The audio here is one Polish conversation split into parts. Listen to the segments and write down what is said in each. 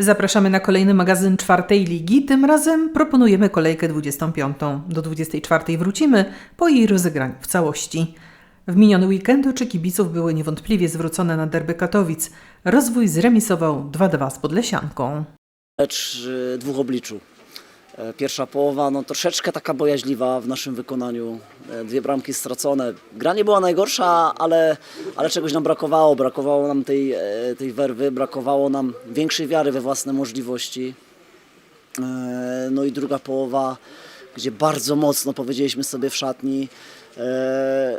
Zapraszamy na kolejny magazyn czwartej ligi. Tym razem proponujemy kolejkę 25. Do 24 wrócimy po jej rozegraniu w całości. W miniony weekend oczy kibiców były niewątpliwie zwrócone na derby Katowic. Rozwój zremisował 2-2 z Podlesianką. Lecz y, dwóch obliczu. E, Pierwsza połowa no, troszeczkę taka bojaźliwa w naszym wykonaniu. E, Dwie bramki stracone. Gra nie była najgorsza, ale, ale czegoś nam brakowało. Brakowało nam tej, e, tej werwy, brakowało nam większej wiary we własne możliwości. No i druga połowa, gdzie bardzo mocno powiedzieliśmy sobie w szatni,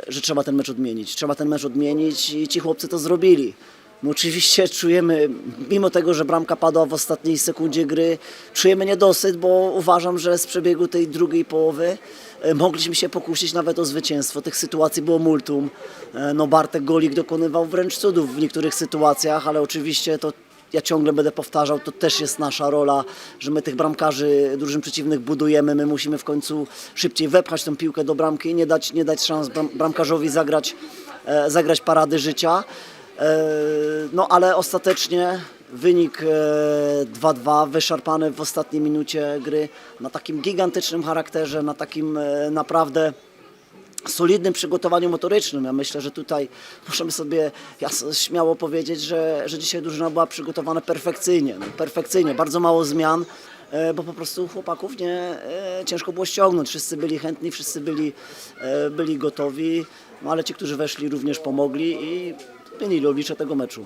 że trzeba ten mecz odmienić. Trzeba ten mecz odmienić i ci chłopcy to zrobili. My oczywiście czujemy, mimo tego, że bramka padła w ostatniej sekundzie gry, czujemy niedosyt, bo uważam, że z przebiegu tej drugiej połowy e, mogliśmy się pokusić nawet o zwycięstwo. Tych sytuacji było multum. E, No Bartek Golik dokonywał wręcz cudów w niektórych sytuacjach, ale oczywiście to ja ciągle będę powtarzał, to też jest nasza rola, że my tych bramkarzy drużyn przeciwnych budujemy, my musimy w końcu szybciej wepchać tą piłkę do bramki i nie dać, nie dać szans bram, bramkarzowi zagrać, e, zagrać parady życia. E, no ale ostatecznie wynik e, 2-2 wyszarpany w ostatniej minucie gry na takim gigantycznym charakterze, na takim e, naprawdę solidnym przygotowaniu motorycznym. Ja myślę, że tutaj możemy sobie śmiało powiedzieć, że, że dzisiaj drużyna była przygotowana perfekcyjnie. No, perfekcyjnie, bardzo mało zmian, e, bo po prostu chłopaków nie e, ciężko było ściągnąć. Wszyscy byli chętni, wszyscy byli, e, byli gotowi, no, ale ci, którzy weszli również pomogli i zmienili oblicze tego meczu.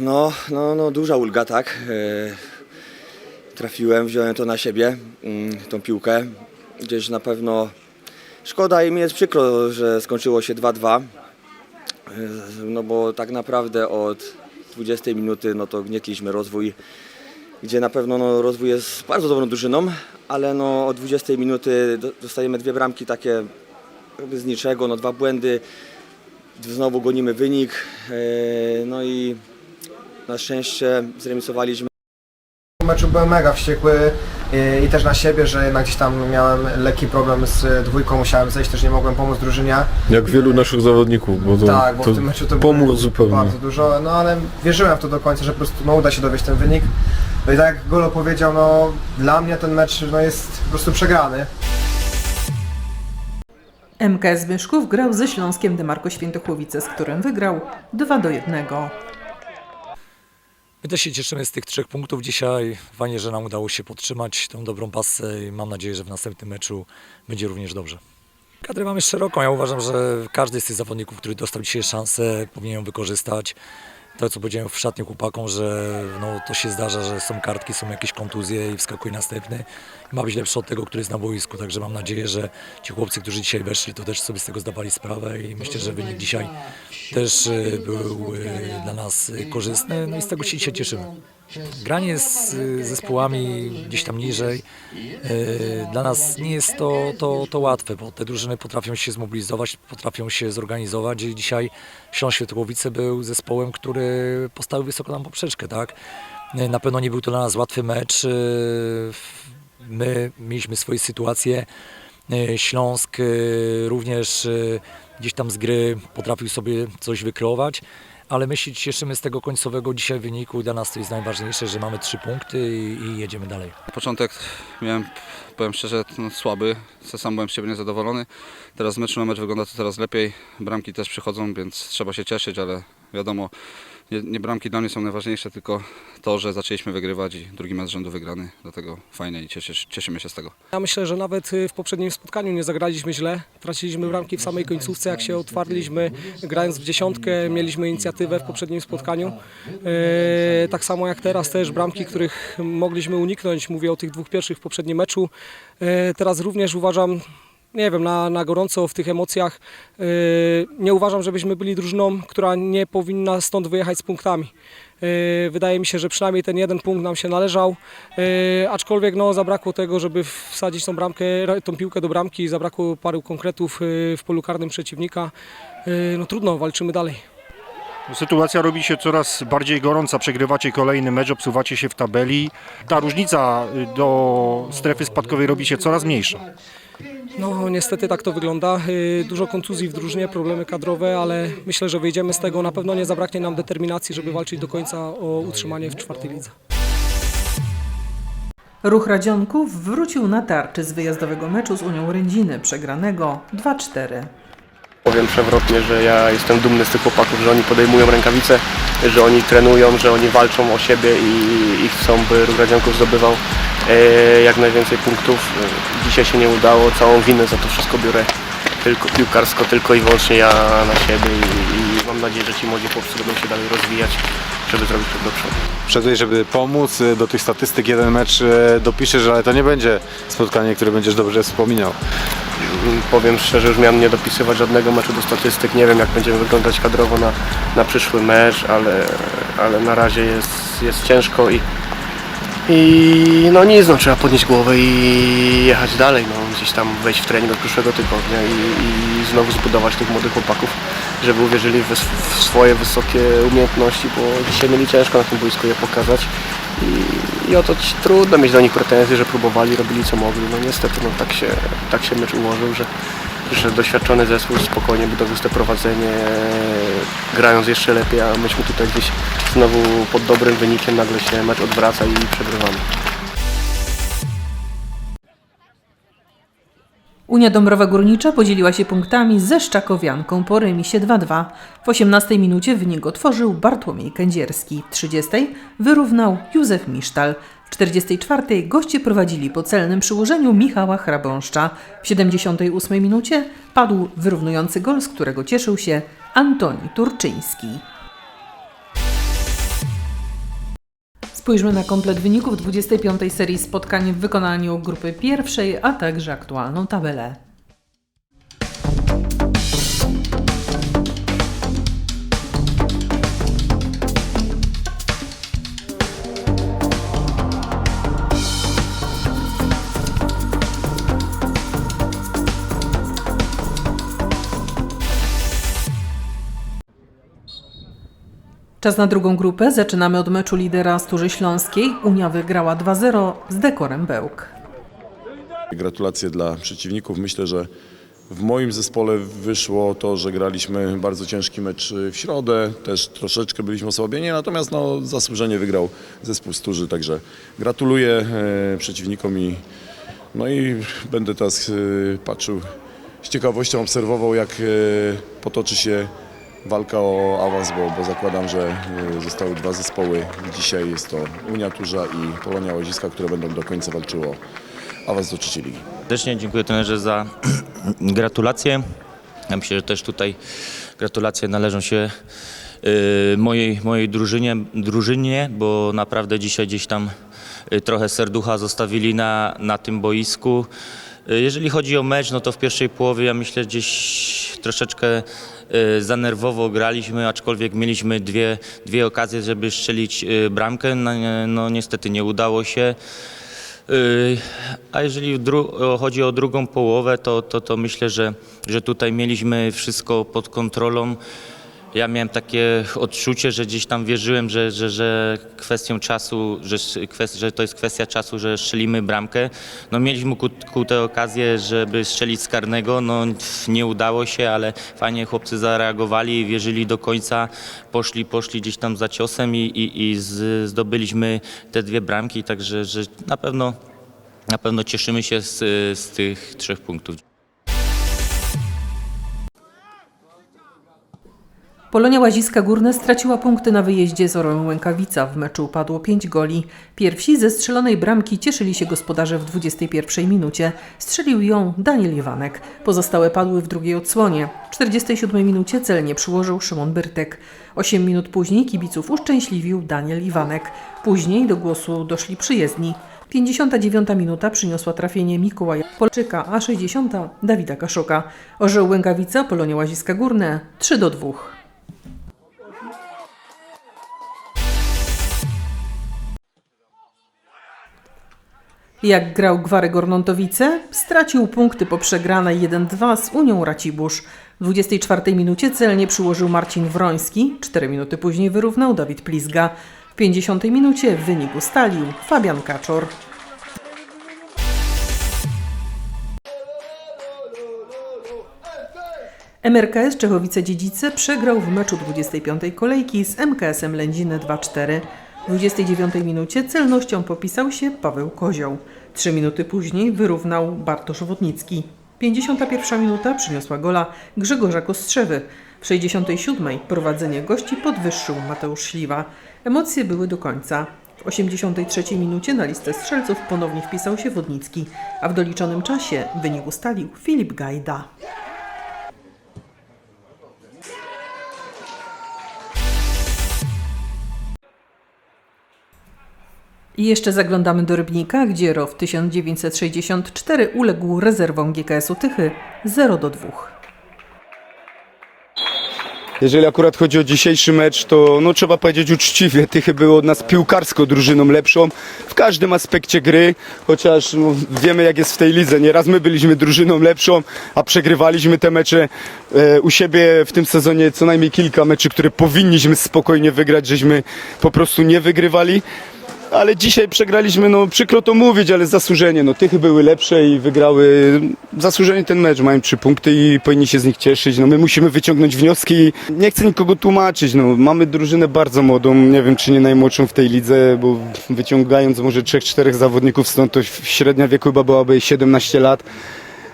No, no, no duża ulga, tak. Trafiłem, wziąłem to na siebie, mm, tą piłkę. Gdzieś na pewno szkoda i mi jest przykro, że skończyło się 2-2. E, No bo tak naprawdę od 20 minuty no to gnietliśmy rozwój, gdzie na pewno no, rozwój jest bardzo dobrą drużyną, ale no od 20 minuty do- dostajemy dwie bramki takie z niczego, no dwa błędy, znowu gonimy wynik, e, no i na szczęście zremisowaliśmy. W meczu byłem mega wściekły i, i też na siebie, że jednak gdzieś tam miałem lekki problem z dwójką, musiałem zejść, też nie mogłem pomóc drużynie. Jak wielu naszych zawodników, bo to, tak, bo to w tym meczu to pomógł było zupełnie. bardzo dużo, no ale wierzyłem w to do końca, że po prostu no, uda się dowieść ten wynik. No i tak jak Golo powiedział, no dla mnie ten mecz no, jest po prostu przegrany. MKS Wyszków grał ze Śląskiem Demarko Świętochłowice, z którym wygrał 2 do 1. My też się cieszymy z tych trzech punktów dzisiaj. Fajnie, że nam udało się podtrzymać tą dobrą pasę i mam nadzieję, że w następnym meczu będzie również dobrze. Kadrę mamy szeroką. Ja uważam, że każdy z tych zawodników, który dostał dzisiaj szansę, powinien ją wykorzystać. To, co powiedziałem w szatni chłopakom, że no, to się zdarza, że są kartki, są jakieś kontuzje i wskakuje następny. Ma być lepszy od tego, który jest na boisku. Także mam nadzieję, że ci chłopcy, którzy dzisiaj weszli, to też sobie z tego zdawali sprawę i myślę, że wynik dzisiaj też y, był y, dla nas korzystny. No i z tego się dzisiaj cieszymy. Granie z zespołami gdzieś tam niżej y, dla nas nie jest to, to, to łatwe, bo te drużyny potrafią się zmobilizować, potrafią się zorganizować i dzisiaj Śląsk Świetłowice był zespołem, który postawił wysoko nam poprzeczkę, tak? Y, Na pewno nie był to dla nas łatwy mecz. y, My mieliśmy swoje sytuacje. Śląsk również gdzieś tam z gry potrafił sobie coś wykreować, ale my się cieszymy z tego końcowego dzisiaj wyniku. Dla nas to jest najważniejsze, że mamy trzy punkty i, i jedziemy dalej. Początek miałem, powiem szczerze, no, słaby. Sam byłem z siebie niezadowolony. Teraz z meczu na mecz wygląda to coraz lepiej. Bramki też przychodzą, więc trzeba się cieszyć, ale wiadomo, nie, nie bramki dla mnie są najważniejsze, tylko to, że zaczęliśmy wygrywać i drugi mecz rzędu wygrany. Dlatego fajnie i cieszy, cieszymy się z tego. Ja myślę, że nawet y, w poprzednim spotkaniu nie zagraliśmy źle. Traciliśmy bramki w samej końcówce, jak się otwarliśmy, grając w dziesiątkę, mieliśmy inicjatywę w poprzednim spotkaniu. E, Tak samo jak teraz też bramki, których mogliśmy uniknąć. Mówię o tych dwóch pierwszych w poprzednim meczu. E, Teraz również uważam, nie wiem, na, na gorąco w tych emocjach. e, Nie uważam, żebyśmy byli drużyną, która nie powinna stąd wyjechać z punktami. E, Wydaje mi się, że przynajmniej ten jeden punkt nam się należał, e, aczkolwiek no, zabrakło tego, żeby wsadzić tą, bramkę, tą piłkę do bramki, zabrakło paru konkretów w polu karnym przeciwnika. No trudno, walczymy dalej. Sytuacja robi się coraz bardziej gorąca. Przegrywacie kolejny mecz, obsuwacie się w tabeli. Ta różnica y, do strefy spadkowej robi się coraz mniejsza. No niestety tak to wygląda. E, Dużo kontuzji w drużynie, problemy kadrowe, ale myślę, że wyjdziemy z tego. Na pewno nie zabraknie nam determinacji, żeby walczyć do końca o utrzymanie w czwartej lidze. Ruch Radzionków wrócił na tarczy z wyjazdowego meczu z Unią Rędziny, przegranego 2-4. Powiem przewrotnie, że ja jestem dumny z tych chłopaków, że oni podejmują rękawice, że oni trenują, że oni walczą o siebie i, i chcą, by Ruch Radzionków zdobywał e, jak najwięcej punktów. Dzisiaj się nie udało, całą winę za to wszystko biorę tylko piłkarsko, tylko i wyłącznie ja na siebie i, i mam nadzieję, że ci młodzi chłopcy będą się dalej rozwijać, żeby zrobić krok do przodu. Wszedłeś, żeby pomóc y, do tych statystyk. Jeden mecz y, dopiszesz, ale to nie będzie spotkanie, które będziesz dobrze wspominał. Mm, Powiem szczerze, już miałem nie dopisywać żadnego meczu do statystyk. Nie wiem, jak będziemy wyglądać kadrowo na, na przyszły mecz, ale, ale na razie jest, jest ciężko i, i no nic, no, trzeba podnieść głowę i jechać dalej. No, gdzieś tam wejść w trening od przyszłego tygodnia i, i znowu zbudować tych młodych chłopaków, żeby uwierzyli w, w swoje wysokie umiejętności, bo dzisiaj mieli ciężko na tym boisku je pokazać. I, i oto trudno mieć do nich pretensje, że próbowali, robili co mogli. No niestety no, tak, się, tak się mecz ułożył, że, że doświadczony zespół spokojnie by dowiózł to prowadzenie, grając jeszcze lepiej, a myśmy tutaj gdzieś znowu pod dobrym wynikiem nagle się mecz odwraca i przegrywamy. Unia Dąbrowa Górnicza podzieliła się punktami ze Szczakowianką po remisie 2-2. W 18 minucie wynik otworzył Bartłomiej Kędzierski. W 30 wyrównał Józef Misztal. W 44 goście prowadzili po celnym przyłożeniu Michała Hrabąszcza. W 78 minucie padł wyrównujący gol, z którego cieszył się Antoni Turczyński. Spójrzmy na komplet wyników 25. serii spotkań w wykonaniu grupy pierwszej, a także aktualną tabelę. Czas na drugą grupę. Zaczynamy od meczu lidera Sturzy Śląskiej. Unia wygrała 2-0 z dekorem Bełk. Gratulacje dla przeciwników. Myślę, że w moim zespole wyszło to, że graliśmy bardzo ciężki mecz w środę. Też troszeczkę byliśmy osłabieni, natomiast no, zasłużenie wygrał zespół Sturzy. Także gratuluję e, przeciwnikom i, no i będę teraz e, patrzył z ciekawością, obserwował jak e, potoczy się walka o awans, bo, bo zakładam, że e, zostały dwa zespoły. Dzisiaj jest to Unia Turza i Polonia Łaziska, które będą do końca walczyły o awans do trzeciej ligi. Serdecznie dziękuję trenerze za gratulacje. Ja myślę, że też tutaj gratulacje należą się y, mojej, mojej drużynie, drużynie, bo naprawdę dzisiaj gdzieś tam y, trochę serducha zostawili na, na tym boisku. Jeżeli chodzi o mecz, no to w pierwszej połowie ja myślę gdzieś troszeczkę za nerwowo graliśmy, aczkolwiek mieliśmy dwie, dwie okazje, żeby strzelić y, bramkę. No, no niestety nie udało się. Yy, A jeżeli chodzi o drugą połowę, to, to, to myślę, że, że tutaj mieliśmy wszystko pod kontrolą. Ja miałem takie odczucie, że gdzieś tam wierzyłem, że, że, że kwestią czasu, że, że to jest kwestia czasu, że strzelimy bramkę. No mieliśmy ku, ku tę okazję, żeby strzelić z karnego, no nie udało się, ale fajnie chłopcy zareagowali, wierzyli do końca, poszli, poszli gdzieś tam za ciosem i, i, i zdobyliśmy te dwie bramki, także że na pewno, na pewno cieszymy się z, z tych trzech punktów. Polonia Łaziska Górne straciła punkty na wyjeździe z Orłem Łękawica. W meczu padło 5 goli. Pierwsi ze strzelonej bramki cieszyli się gospodarze w 21 minucie. Strzelił ją Daniel Iwanek. Pozostałe padły w drugiej odsłonie. W 47 minucie celnie przyłożył Szymon Byrtek. 8 minut później kibiców uszczęśliwił Daniel Iwanek. Później do głosu doszli przyjezdni. 59 minuta przyniosła trafienie Mikołaja Polczyka, a 60 Dawida Kaszoka. Orzeł Łękawica, Polonia Łaziska Górne 3 do 2. Jak grał Gwary Gornątowice, stracił punkty po przegranej 1-2 z Unią Racibórz. W 24 minucie celnie przyłożył Marcin Wroński, 4 minuty później wyrównał Dawid Plizga. W 50 minucie wynik ustalił Fabian Kaczor. MRKS Czechowice-Dziedzice przegrał w meczu 25 kolejki z MKS-em Lędziny 2-4. W 29 minucie celnością popisał się Paweł Kozioł. Trzy minuty później wyrównał Bartosz Wodnicki. 51 minuta przyniosła gola Grzegorza Kostrzewy. W 67 prowadzenie gości podwyższył Mateusz Śliwa. Emocje były do końca. W 83 minucie na listę strzelców ponownie wpisał się Wodnicki, a w doliczonym czasie wynik ustalił Filip Gajda. I jeszcze zaglądamy do Rybnika, gdzie ROW 1964 uległ rezerwom GKS-u Tychy 0 do 2. Jeżeli akurat chodzi o dzisiejszy mecz, to no, trzeba powiedzieć uczciwie, Tychy było od nas piłkarsko drużyną lepszą w każdym aspekcie gry, chociaż no, wiemy jak jest w tej lidze. Nieraz my byliśmy drużyną lepszą, a przegrywaliśmy te mecze e, u siebie w tym sezonie co najmniej kilka meczy, które powinniśmy spokojnie wygrać, żeśmy po prostu nie wygrywali. Ale dzisiaj przegraliśmy, no przykro to mówić, ale zasłużenie. No Tychy były lepsze i wygrały zasłużenie ten mecz. Mają trzy punkty i powinni się z nich cieszyć. No my musimy wyciągnąć wnioski. Nie chcę nikogo tłumaczyć. No, mamy drużynę bardzo młodą, nie wiem czy nie najmłodszą w tej lidze, bo wyciągając może trzech, czterech zawodników stąd, to średnia wieku chyba byłaby 17 lat.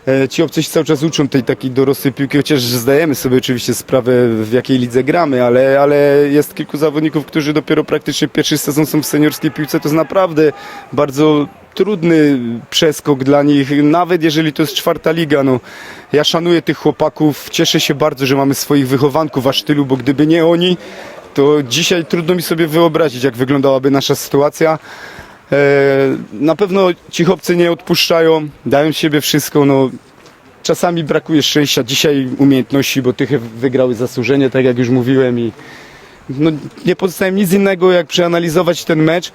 E, Ci obcy się cały czas uczą tej takiej dorosłej piłki, chociaż zdajemy sobie oczywiście sprawę w jakiej lidze gramy, ale, ale jest kilku zawodników, którzy dopiero praktycznie pierwszy sezon są w seniorskiej piłce, to jest naprawdę bardzo trudny przeskok dla nich, nawet jeżeli to jest czwarta liga. No, ja szanuję tych chłopaków, cieszę się bardzo, że mamy swoich wychowanków aż tylu, bo gdyby nie oni, to dzisiaj trudno mi sobie wyobrazić, jak wyglądałaby nasza sytuacja. E, Na pewno ci chłopcy nie odpuszczają, dają siebie wszystko. No, czasami brakuje szczęścia, dzisiaj umiejętności, bo Tychy wygrały zasłużenie, tak jak już mówiłem. I no, nie pozostaje nic innego, jak przeanalizować ten mecz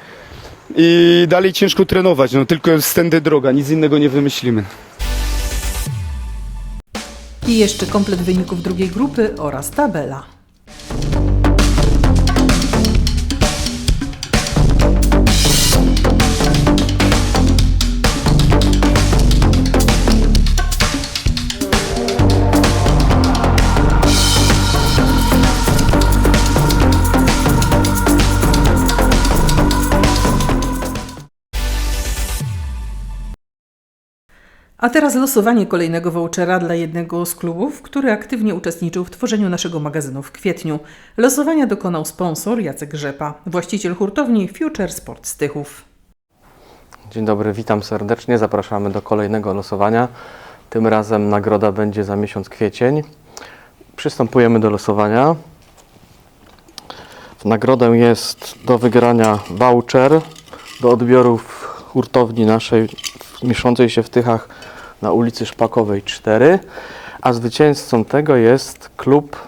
i dalej ciężko trenować. No, tylko stędy droga, nic innego nie wymyślimy. I jeszcze komplet wyników drugiej grupy oraz tabela. A teraz losowanie kolejnego vouchera dla jednego z klubów, który aktywnie uczestniczył w tworzeniu naszego magazynu w kwietniu. Losowania dokonał sponsor Jacek Rzepa, właściciel hurtowni Future Sport Stychów. Dzień dobry, witam serdecznie. Zapraszamy do kolejnego losowania. Tym razem nagroda będzie za miesiąc kwiecień. Przystępujemy do losowania. W nagrodę jest do wygrania voucher do odbioru w hurtowni naszej mieszczącej się w Tychach na ulicy Szpakowej 4, a zwycięzcą tego jest klub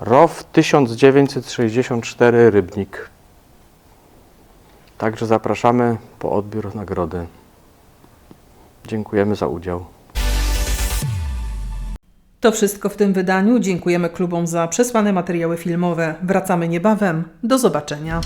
ROW 1964 Rybnik. Także zapraszamy po odbiór nagrody. Dziękujemy za udział. To wszystko w tym wydaniu. Dziękujemy klubom za przesłane materiały filmowe. Wracamy niebawem. Do zobaczenia.